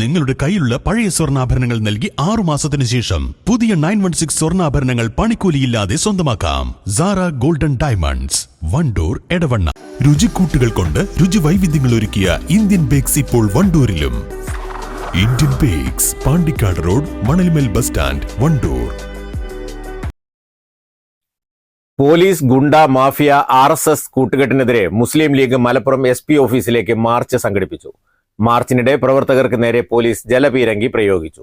നിങ്ങളുടെ കയ്യിലുള്ള പഴയ സ്വർണാഭരണങ്ങൾ നൽകി ആറു മാസത്തിന് ശേഷം പുതിയ നയൻ വൺ സിക്സ് സ്വർണാഭരണങ്ങൾ പണിക്കൂലിയില്ലാതെ സ്വന്തമാക്കാം. Sara golden diamonds Wandoor Edavanna. രുചിക്കൂട്ടുകൾ കൊണ്ട് രുചി വൈവിധ്യങ്ങൾ ഒരുക്കിയ ഇന്ത്യൻ ബേക്സ് ഇപ്പോൾ വണ്ടൂരിലും. Indian bakes Pandikkad road Manalmel bus stand Wandoor. Police goonda mafia R S S കൂട്ടുകെട്ടിനെതിരെ മുസ്ലിം ലീഗ് മലപ്പുറം എസ് പി ഓഫീസിലേക്ക് മാർച്ച് സംഘടിപ്പിച്ചു. മാർച്ചിനിടെ പ്രവർത്തകർക്ക് നേരെ പോലീസ് ജലപീരങ്കി പ്രയോഗിച്ചു.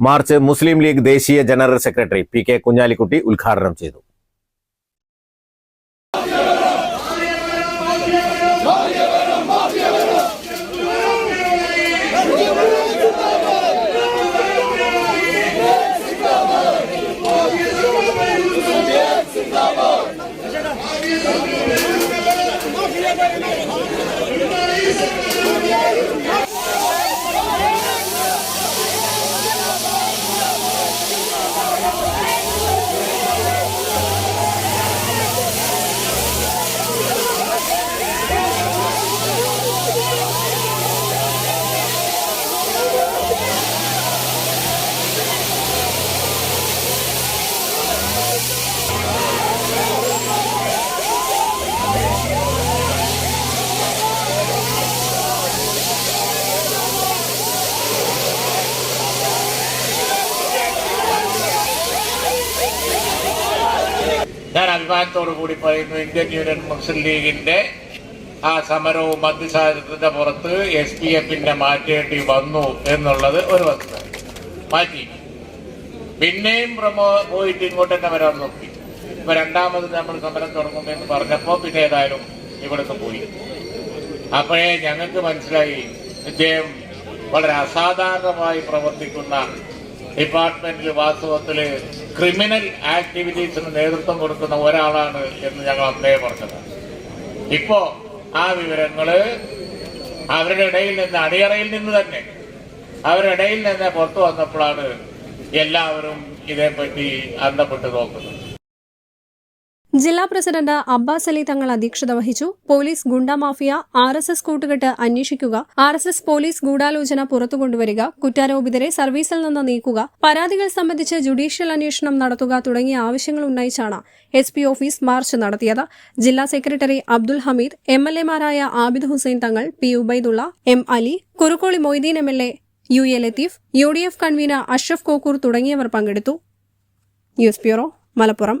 മാർച്ച് മുസ്ലിം ലീഗ് ദേശീയ general secretary P K Kunhalikutty ഉദ്ഘാടനം ചെയ്തു. ഞാൻ അഭിമാനത്തോടു കൂടി പറയുന്നു ഇന്ത്യൻ യൂണിയൻ മുസ്ലിം ലീഗിന്റെ ആ സമരവും മധ്യസാരത്തിന്റെ പുറത്ത് എസ് പി എഫിന്റെ മാറ്റേണ്ടി വന്നു എന്നുള്ളത് ഒരു വസ്തുത. മാറ്റി. പിന്നെയും പ്രമോ പോയിട്ട് ഇങ്ങോട്ട് തന്നെ വരാൻ നോക്കി. ഇപ്പൊ രണ്ടാമത് നമ്മൾ സമരം തുടങ്ങുമെന്ന് പറഞ്ഞപ്പോ പിന്നെ ഏതായാലും ഇവിടുന്ന് പോയി. അപ്പോഴേ ഞങ്ങൾക്ക് മനസ്സിലായി ഇദ്ദേഹം വളരെ അസാധാരണമായി പ്രവർത്തിക്കുന്ന ഡിപ്പാർട്ട്മെന്റിൽ വാസ്തവത്തിൽ ക്രിമിനൽ ആക്ടിവിറ്റീസിന് നേതൃത്വം കൊടുക്കുന്ന ഒരാളാണ് എന്ന് ഞങ്ങൾ അന്നേ പറഞ്ഞത്. ഇപ്പോ ആ വിവരങ്ങൾ അവരുടെ ഇടയിൽ നിന്ന് അണിയറയിൽ നിന്ന് തന്നെ അവരുടെ ഇടയിൽ നിന്ന് പുറത്തു വന്നപ്പോഴാണ് എല്ലാവരും ഇതേപ്പറ്റി അന്തപ്പെട്ട് നോക്കുന്നത്. ജില്ലാ പ്രസിഡന്റ് അബ്ബാസ് അലി തങ്ങൾ അധ്യക്ഷത വഹിച്ചു. Police goonda mafia R S S കൂട്ടുകെട്ട് അന്വേഷിക്കുക ആർ എസ് എസ് പോലീസ് ഗൂഢാലോചന പുറത്തുകൊണ്ടുവരിക കുറ്റാരോപിതരെ സർവീസിൽ നിന്ന് നീക്കുക പരാതികൾ സംബന്ധിച്ച് ജുഡീഷ്യൽ അന്വേഷണം നടത്തുക തുടങ്ങിയ ആവശ്യങ്ങൾ ഉന്നയിച്ചാണ് എസ് പി ഓഫീസ് മാർച്ച് നടത്തിയത്. ജില്ലാ secretary Abdul Hameed M L എമാരായ Abid Hussain Thangal P Ubaidulla M Ali Kurukkoli Moideen M L A U A Latheef U D F convener Ashraf Kokkur തുടങ്ങിയവർ പങ്കെടുത്തു. News bureau Malappuram.